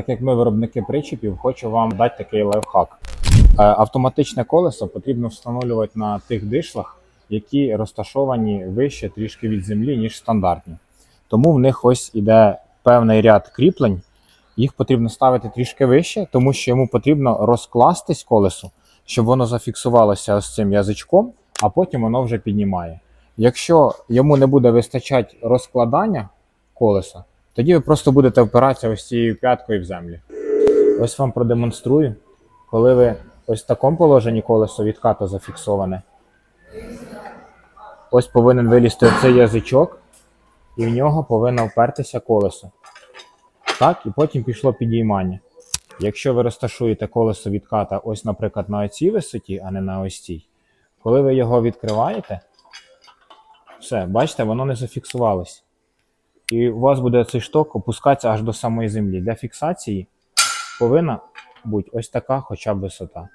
Так як ми виробники причепів, хочу вам дати такий лайфхак. Е, Автоматичне колесо потрібно встановлювати на тих дишлах, які розташовані вище трішки від землі, ніж стандартні. Тому в них ось іде певний ряд кріплень. Їх потрібно ставити трішки вище, тому що йому потрібно розкластись колесо, щоб воно зафіксувалося ось цим язичком, а потім воно вже піднімає. Якщо йому не буде вистачати розкладання колеса, тоді ви просто будете впиратися ось цією п'яткою в землю. Ось вам продемонструю, коли ви ось в такому положенні колесо відката зафіксоване. Ось повинен вилізти оцей язичок, і в нього повинно впертися колесо. Так, і потім пішло підіймання. Якщо ви розташуєте колесо відката ось, наприклад, на цій висоті, а не на ось цій, коли ви його відкриваєте, все, бачите, воно не зафіксувалось. І у вас буде цей шток опускатися аж до самої землі. Для фіксації повинна бути ось така хоча б висота.